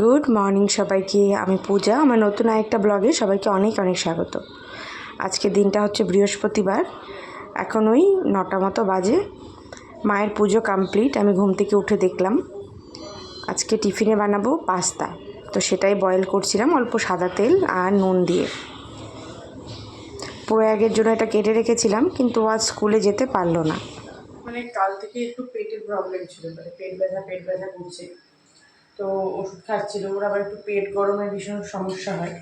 Good morning সবাইকে, আমি পূজা। আমার নতুন আরেকটা ব্লগে সবাইকে অনেক অনেক স্বাগত। আজকে দিনটা হচ্ছে বৃহস্পতিবার, এখন ওই নটা মতো বাজে। মায়ের পুজো কমপ্লিট আমি ঘুম থেকে উঠে দেখলাম। আজকে টিফিনে বানাবো পাস্তা। তো সেটাই বয়েল করছিলাম অল্প সাদা তেল আর নুন দিয়ে। প্রয়াগের জন্য এটা কেটে রেখেছিলাম, কিন্তু আজ স্কুলে যেতে পারল না। মানে কাল থেকে একটু পেটের প্রবলেম ছিল মানে পেট ব্যথা পেট ব্যথা করছে। তো ওষুধ খাচ্ছিল, ওর আবার একটু পেট গরমের ভীষণ সমস্যা হয়।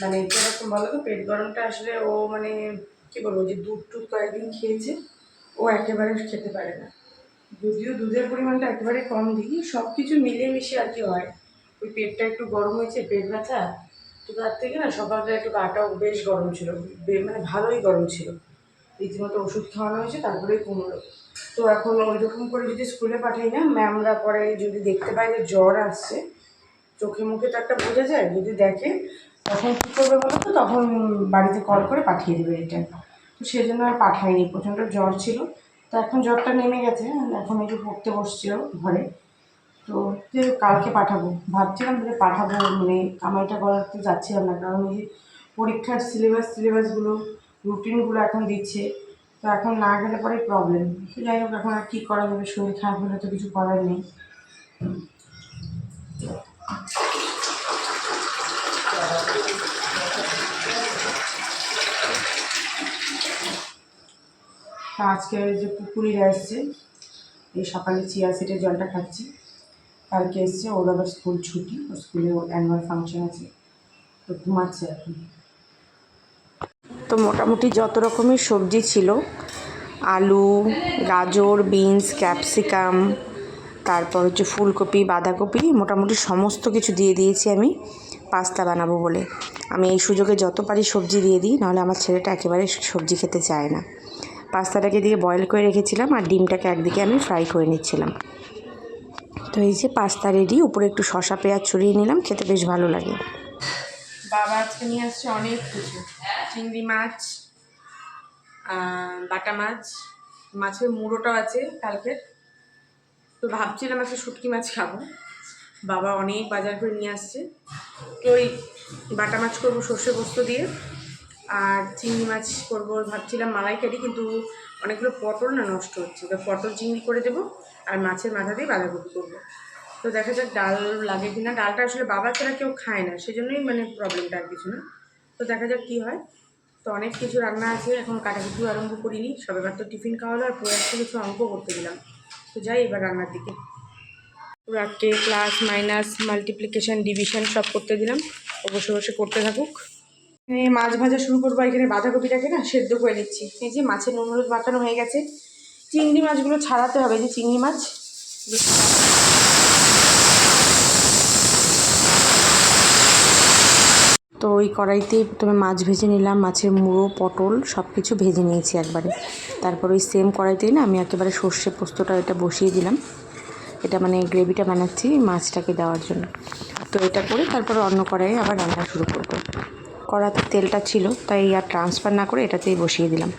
মানে কীরকম বলো তো, পেট গরমটা আসলে ও মানে কি বলব, যে দুধ টুধ কয়েকদিন খেয়েছে, ও একেবারে খেতে পারে না। যদিও দুধের পরিমাণটা একেবারে কম দিই সব কিছু মিলিয়ে মিশিয়ে আর কি হয়। ওই পেটটা একটু গরম হয়েছে, পেট ব্যথা, তো তার থেকে না সকালটা একটু গাটাও বেশ গরম ছিল মানে ভালোই গরম ছিল। রীতিমতো ওষুধ খাওয়ানো হয়েছে, তারপরেই কমলো তো এখন ওই রকম করে যদি স্কুলে পাঠাই না ম্যামরা পরে যদি দেখতে পায় যে জ্বর আসছে, চোখে মুখে তো একটা বোঝা যায়, যদি দেখে, তখন কী করবে বলো তো? তখন বাড়িতে কল করে পাঠিয়ে দেবে রিটার্ন তো সেই জন্য আর পাঠাইনি প্রচণ্ড জ্বর ছিল। তো এখন জ্বরটা নেমে গেছে, এখন একটু পড়তে বসছিল ঘরে। তো কালকে পাঠাবো, ভাবছিলাম যে পাঠাবো মানে কামাইটা করাতে যাচ্ছিলাম না, কারণ এই পরীক্ষার সিলেবাস সিলেবাসগুলো রুটিনগুলো এখন দিচ্ছে। তো এখন না গেলে পরেই প্রবলেম তো যাই হোক, এখন আর কী করা যাবে? শরীর খারাপ হলে তো কিছু করার নেই। আজকে যে পুকুরিরা এসছে এই সকালে চিয়া সিটের জলটা খাচ্ছি। কালকে এসছে, ওর আবার স্কুল ছুটি, ওর স্কুলে ওর অ্যানুয়াল ফাংশন আছে। তো ঘুমাচ্ছে এখন। তো মোটামুটি যত রকমের সবজি ছিল, আলু, গাজর, বিনস, ক্যাপসিকাম, তারপর হচ্ছে ফুলকপি, বাঁধাকপি, মোটামুটি সমস্ত কিছু দিয়ে দিয়েছি আমি পাস্তা বানাবো বলে। আমি এই সুযোগে যত পারি সবজি দিয়ে দিই, নাহলে আমার ছেলেটা একেবারে সবজি খেতে চায় না। পাস্তাটাকে দিয়ে বয়েল করে রেখেছিলাম আর ডিমটাকে একদিকে আমি ফ্রাই করে নিচ্ছিলাম। তো এই যে পাস্তা রেডি উপরে একটু শসা, পেঁয়াজ ছড়িয়ে নিলাম, খেতে বেশ ভালো লাগে। বাবা আজকে নিয়ে আসছে অনেক কিছু। চিংড়ি মাছ বাটা মাছ, মাছের মুড়োটাও আছে কালকের তো ভাবছিলাম একটা শুটকি মাছ খাব। বাবা অনেক বাজার করে নিয়ে আসছে। তো ওই বাটা মাছ করব সর্ষে পোস্ত দিয়ে, আর চিংড়ি মাছ করব ভাবছিলাম মালাইকারি, কিন্তু অনেকগুলো পটল না নষ্ট হচ্ছে। তো পটল চিংড়ি করে দেবো আর মাছের মাথা দিয়ে বাঁধাকপি করব। তো দেখা যাক ডাল লাগে কিনা। ডালটা আসলে বাবা ছাড়া কেউ খায় না, সেজন্যই মানে প্রবলেমটা আর কিছু না। তো দেখা যাক কী হয়। তো অনেক কিছু রান্না আছে, এখন কাটাকুটি আরম্ভ করিনি। সবে তো টিফিন খাওয়ালো আর প্রয়াসকে কিছু অঙ্ক করতে দিলাম। তো যাই এবার রান্নার দিকে। রাত্রে প্লাস মাইনাস মাল্টিপ্লিকেশন ডিভিশন সব করতে দিলাম। বসে বসে করতে থাকুক। মাছ ভাজা শুরু করব এখানে বাঁধাকপিটাকে না, সেদ্ধ করে নিচ্ছি। এই যে মাছের নুন হলুদ হয়ে গেছে। চিংড়ি মাছগুলো ছাড়াতে হবে যে চিংড়ি মাছ এগুলো ছাড়াতে তো ওই কড়াইতেই প্রথমে মাছ ভেজে নিলাম, মাছের মুড়ো, পটল সব কিছু ভেজে নিয়েছি একবারে। তারপর ওই সেম কড়াইতেই না আমি একেবারে সর্ষে পোস্তটা এটা বসিয়ে দিলাম। এটা মানে গ্রেভিটা বানাচ্ছি মাছটাকে দেওয়ার জন্য। তো এটা করে তারপর অন্য কড়াইয়ে আবার রান্না শুরু করব। কড়াতে তেলটা ছিল, তাই আর ট্রান্সফার না করে এটাতেই বসিয়ে দিলাম।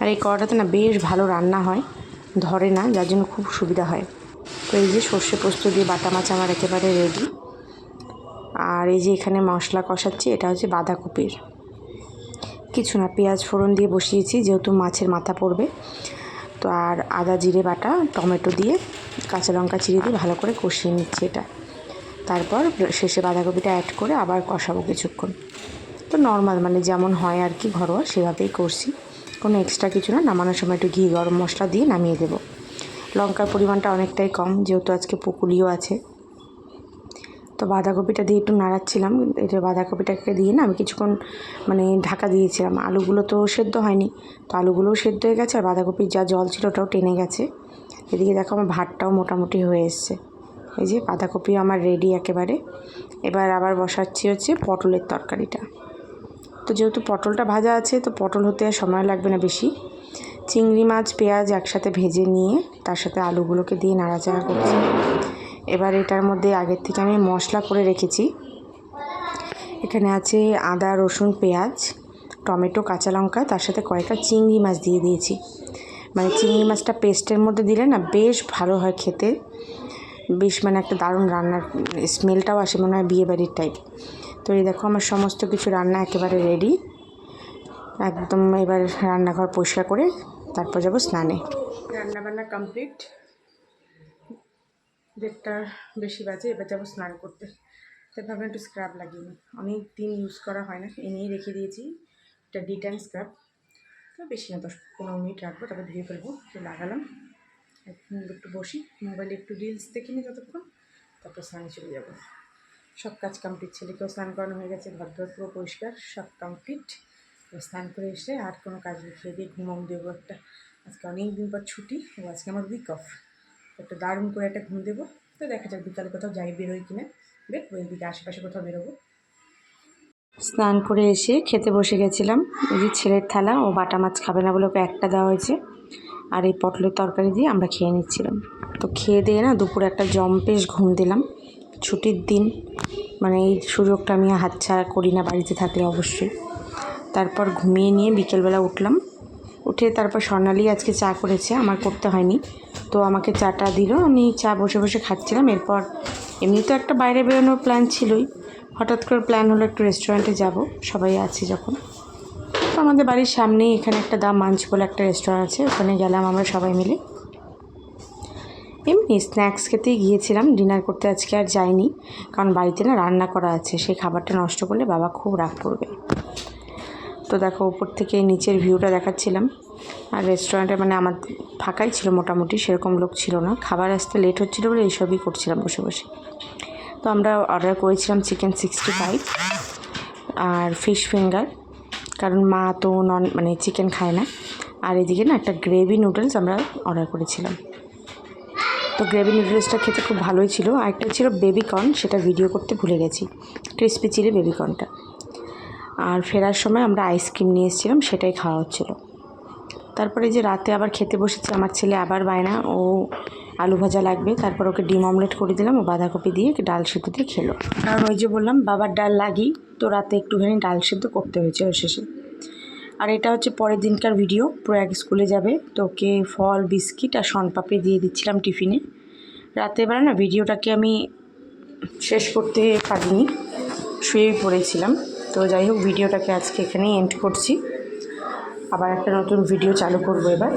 আর এই কড়াটাতে না বেশ ভালো রান্না হয়, ধরে না, যার জন্য খুব সুবিধা হয়। তো এই যে সর্ষে পোস্ত দিয়ে বাটা মাছ আমার একেবারে রেডি আর এই যে এখানে মশলা কষাচ্ছি, এটা হচ্ছে বাঁধাকপির। কিছু না, পেঁয়াজ ফোড়ন দিয়ে বসিয়েছি, যেহেতু মাছের মাথা পড়বে। তো আর আদা, জিরে বাটা, টমেটো দিয়ে কাঁচা লঙ্কা চিড়ে দিয়ে ভালো করে কষিয়ে নিচ্ছি এটা। তারপর শেষে বাঁধাকপিটা অ্যাড করে আবার কষাবো কিছুক্ষণ। তো নর্মাল মানে যেমন হয় আর কি ঘরোয়া, সেভাবেই করছি। কোনো এক্সট্রা কিছু না, নামানোর সময় একটু ঘি, গরম মশলা দিয়ে নামিয়ে দেবো। লঙ্কার পরিমাণটা অনেকটাই কম, যেহেতু আজকে পুকুলিও আছে। তো বাঁধাকপিটা দিয়ে একটু নাড়াচ্ছিলাম এটা বাঁধাকপিটাকে দিয়ে না আমি কিছুক্ষণ মানে ঢাকা দিয়েছিলাম। আলুগুলো তো সেদ্ধ হয়নি, তো আলুগুলোও সেদ্ধ হয়ে গেছে আর বাঁধাকপির যা জল ছিল ওটাও টেনে গেছে। এদিকে দেখো আমার ভাতটাও মোটামুটি হয়ে এসছে। এই যে বাঁধাকপি আমার রেডি একেবারে। এবার আবার বসাচ্ছি হচ্ছে পটলের তরকারিটা। তো যেহেতু পটলটা ভাজা আছে, তো পটল হতে আর সময় লাগবে না বেশি। চিংড়ি মাছ, পেঁয়াজ একসাথে ভেজে নিয়ে তার সাথে আলুগুলোকে দিয়ে নাড়াচাড়া করছি। এবার এটার মধ্যে আগের থেকে আমি মশলা করে রেখেছি। এখানে আছে আদা, রসুন, পেঁয়াজ, টমেটো, কাঁচা লঙ্কা, তার সাথে কয়েকটা চিংড়ি মাছ দিয়ে দিয়েছি। মানে চিংড়ি মাছটা পেস্টের মধ্যে দিলে না বেশ ভালো হয় খেতে। বেশ মানে একটা দারুণ রান্নার স্মেলটাও আসে মনে হয় বিয়েবাড়ির টাইপ তো এই দেখো আমার সমস্ত কিছু রান্না একেবারে রেডি একদম এবার রান্নাঘর পরিষ্কার করে তারপর যাব স্নানে। রান্না বান্না কমপ্লিট দেড়টা বেশি বাজে, এবার যাব স্নান করতে। তাই ভাবলাম একটু স্ক্রাব লাগিয়ে নিই। অনেক দিন ইউজ করা হয় না এনেই রেখে দিয়েছি। এটা ডিটান স্ক্রাব তো বেশি না, দশ পনেরো মিনিট রাখব, তারপর ধুয়ে ফেলব তো লাগালাম। এখন একটু বসি মোবাইলে একটু রিলস দেখে নিই ততক্ষণ তারপর স্নানে চলে যাব। সব কাজ কমপ্লিট ছেলেকেও স্নান করানো হয়ে গেছে ঘর দর পুরো পরিষ্কার, সব কমপ্লিট স্নান করে এসে আর কোনো কাজ নেই, খেয়ে দিয়ে ঘুমাও দেবো একটা। আজকে অনেক দিন পর ছুটি, ও আজকে আমার উইক অফ একটা দারুণ করে একটা ঘুম দেবো। তো দেখা যাক বিকালে কোথাও যাই, বেরোই কিনা। দেখব এদিকে আশেপাশে কোথাও বেরোবো। স্নান করে এসে খেতে বসে গেছিলাম। এই যে ছেলের থালা, ও বাটা মাছ খাবে না বলে ওকে একটা দেওয়া হয়েছে। আর এই পটলের তরকারি দিয়ে আমরা খেয়ে নিচ্ছিলাম। তো খেয়ে দিয়ে না দুপুরে একটা জম্পেশ ঘুম দিলাম। ছুটির দিন মানে এই সুযোগটা আমি হাতছাড়া করি না বাড়িতে থাকলে অবশ্যই। তারপর ঘুমিয়ে নিয়ে বিকেলবেলা উঠলাম। উঠে তারপর স্বর্ণালী আজকে চা করেছে, আমার করতে হয়নি। তো আমাকে চাটা দিল, আমি চা বসে বসে খাচ্ছিলাম। এরপর এমনি তো একটা বাইরে বেরোনোর প্ল্যান ছিলই। হঠাৎ করে প্ল্যান হলো একটু রেস্টুরেন্টে যাব, সবাই আছে যখন। তো আমাদের বাড়ির সামনেই এখানে একটা দাম মাঞ্চ বলে একটা রেস্টুরেন্ট আছে, ওখানে গেলাম আমরা সবাই মিলে। এমনি স্ন্যাক্স খেতেই গিয়েছিলাম ডিনার করতে আজকে আর যাইনি। কারণ বাড়িতে না রান্না করা আছে, সেই খাবারটা নষ্ট করলে বাবা খুব রাগ করবে। তো দেখো, উপর থেকে নিচের ভিউটা দেখাচ্ছিলাম। আর রেস্টুরেন্টে মানে আমার ফাঁকাই ছিল মোটামুটি, সেরকম লোক ছিল না। খাবার আসতে লেট হচ্ছিল বলে এইসবই করছিলাম বসে বসে। তো আমরা অর্ডার করেছিলাম চিকেন সিক্সটি ফাইভ আর ফিশ ফিঙ্গার কারণ মা তো নন মানে চিকেন খায় না। আর এদিকে না একটা গ্রেভি নুডলস আমরা অর্ডার করেছিলাম। তো গ্রেভি নুডলসটা খেতে খুব ভালোই ছিল। আর একটা ছিল বেবিকর্ন সেটা ভিডিও করতে ভুলে গেছি। ক্রিসপি চিলি বেবিকর্নটা আর ফেরার সময় আমরা আইসক্রিম নিয়ে এসেছিলাম, সেটাই খাওয়া হচ্ছিল। তারপরে যে রাতে আবার খেতে বসেছে, আমার ছেলে আবার বায়না, ও আলু ভাজা লাগবে, তারপর ওকে ডিম অমলেট করে দিলাম, ও বাঁধাকপি দিয়ে ডাল সেদ্ধ দিয়ে খেলো। কারণ ওই যে বললাম, বাবার ডাল লাগি, তো রাতে একটুখানি ডাল সেদ্ধ করতে হয়েছে শেষে। আর এটা হচ্ছে পরের দিনকার ভিডিও, প্রয়াগ স্কুলে যাবে, তো ওকে ফল, বিস্কিট আর শনপাপড়ি দিয়ে দিচ্ছিলাম টিফিনে। রাতে বেলা না, ভিডিওটাকে আমি শেষ করতে পারিনি, শুয়েই পড়েছিলাম। তো যাই হোক, ভিডিওটাকে আজকে এখানেই এন্ড করছি। আবার একটা নতুন ভিডিও চালু করব এবার।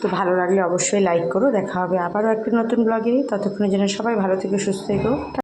তো ভালো লাগলে অবশ্যই লাইক করো। দেখা হবে আবারও একটা নতুন ব্লগে ততক্ষণের জন্য সবাই ভালো থেকে, সুস্থ থেকো।